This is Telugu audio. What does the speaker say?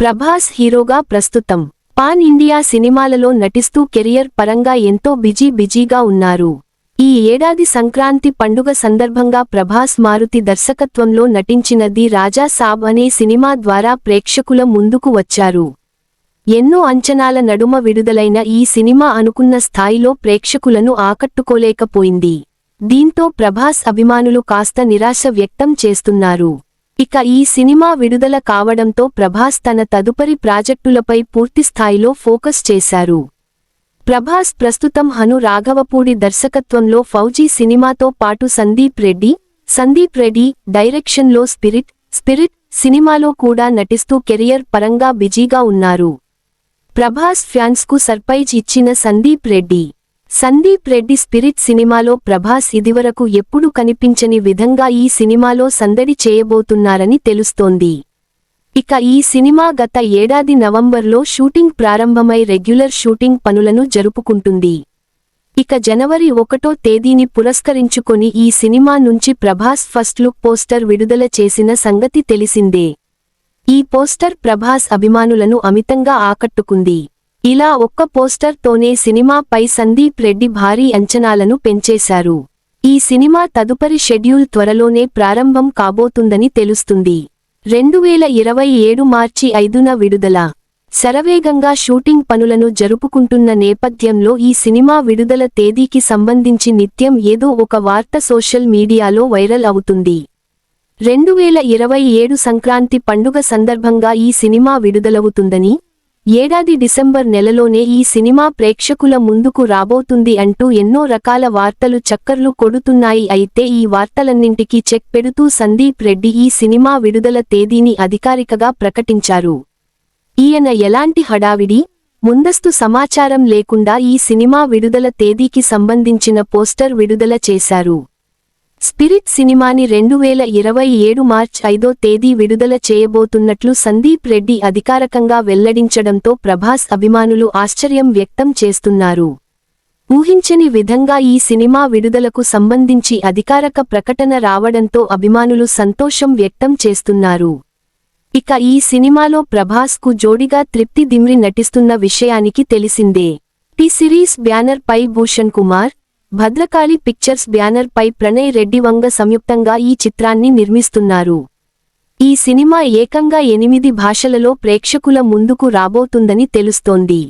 ప్రభాస్ హీరోగా ప్రస్తుతం పాన్ ఇండియా సినిమాలలో నటిస్తూ కెరియర్ పరంగా ఎంతో బిజీ బిజీగా ఉన్నారు. ఈ ఏడాది సంక్రాంతి పండుగ సందర్భంగా ప్రభాస్ మారుతి దర్శకత్వంలో నటించినది రాజా సాబ్ అనే సినిమా ద్వారా ప్రేక్షకుల ముందుకు వచ్చారు. ఎన్నో అంచనాల నడుమ విడుదలైన ఈ సినిమా అనుకున్న స్థాయిలో ప్రేక్షకులను ఆకట్టుకోలేకపోయింది. దీంతో ప్రభాస్ అభిమానులు కాస్త నిరాశ వ్యక్తం చేస్తున్నారు. ఇక ఈ సినిమా విడుదల కావడంతో ప్రభాస్ తన తదుపరి ప్రాజెక్టులపై పూర్తిస్థాయిలో ఫోకస్ చేశారు. ప్రభాస్ ప్రస్తుతం హను రాఘవపూడి దర్శకత్వంలో ఫౌజీ సినిమాతో పాటు సందీప్ రెడ్డి సందీప్ రెడ్డి డైరెక్షన్లో స్పిరిట్ స్పిరిట్ సినిమాలో కూడా నటిస్తూ కెరియర్ పరంగా బిజీగా ఉన్నారు. ప్రభాస్ ఫ్యాన్స్కు సర్ప్రైజ్ ఇచ్చిన సందీప్ రెడ్డి సందీప్ రెడ్డి స్పిరిట్ సినిమాలో ప్రభాస్ ఇదివరకు ఎప్పుడు కనిపించని విధంగా ఈ సినిమాలో సందడి చేయబోతున్నారని తెలుస్తోంది. ఇక ఈ సినిమా గత ఏడాది నవంబర్లో షూటింగ్ ప్రారంభమై రెగ్యులర్ షూటింగ్ పనులను జరుపుకుంటుంది. ఇక జనవరి ఒకటో తేదీని పురస్కరించుకొని ఈ సినిమా నుంచి ప్రభాస్ ఫస్ట్ లుక్ పోస్టర్ విడుదల చేసిన సంగతి తెలిసిందే. ఈ పోస్టర్ ప్రభాస్ అభిమానులను అమితంగా ఆకట్టుకుంది. ఇలా ఒక్క పోస్టర్ తోనే సినిమాపై సందీప్ రెడ్డి భారీ అంచనాలను పెంచేశారు. ఈ సినిమా తదుపరి షెడ్యూల్ త్వరలోనే ప్రారంభం కాబోతుందని తెలుస్తుంది. రెండు వేల ఇరవై ఏడు మార్చి ఐదున విడుదల. శరవేగంగా షూటింగ్ పనులను జరుపుకుంటున్న నేపథ్యంలో ఈ సినిమా విడుదల తేదీకి సంబంధించి నిత్యం ఏదో ఒక వార్త సోషల్ మీడియాలో వైరల్ అవుతుంది. రెండు వేల ఇరవై ఏడు సంక్రాంతి పండుగ సందర్భంగా ఈ సినిమా విడుదలవుతుందని ఏడాది డిసెంబర్ నెలలోనే ఈ సినిమా ప్రేక్షకుల ముందుకు రాబోతుంది అంటూ ఎన్నో రకాల వార్తలు చక్కర్లు కొడుతున్నాయి. అయితే ఈ వార్తలన్నింటికీ చెక్ పెడుతూ సందీప్ రెడ్డి ఈ సినిమా విడుదల తేదీని అధికారికగా ప్రకటించారు. ఈయన ఎలాంటి హడావిడి? ముందస్తు సమాచారం లేకుండా ఈ సినిమా విడుదల తేదీకి సంబంధించిన పోస్టర్ విడుదల చేశారు. స్పిరిట్ సినిమాని రెండు వేల ఇరవై ఏడు మార్చ్ ఐదో తేదీ విడుదల చేయబోతున్నట్లు సందీప్ రెడ్డి అధికారకంగా వెల్లడించడంతో ప్రభాస్ అభిమానులు ఆశ్చర్యం వ్యక్తం చేస్తున్నారు. ఊహించని విధంగా ఈ సినిమా విడుదలకు సంబంధించి అధికారక ప్రకటన రావడంతో అభిమానులు సంతోషం వ్యక్తం చేస్తున్నారు. ఇక ఈ సినిమాలో ప్రభాస్కు జోడిగా తృప్తి దిమ్రి నటిస్తున్న విషయానికి తెలిసిందే. టి సిరీస్ బ్యానర్ పై భూషణ్ కుమార్ భద్రకాళి పిక్చర్స్ బ్యానర్ పై ప్రణయ్ రెడ్డి వంగ సంయుక్తంగా ఈ చిత్రాన్ని నిర్మిస్తున్నారు. ఈ సినిమా ఏకంగా ఎనిమిది భాషలలో ప్రేక్షకుల ముందుకు రాబోతుందని తెలుస్తోంది.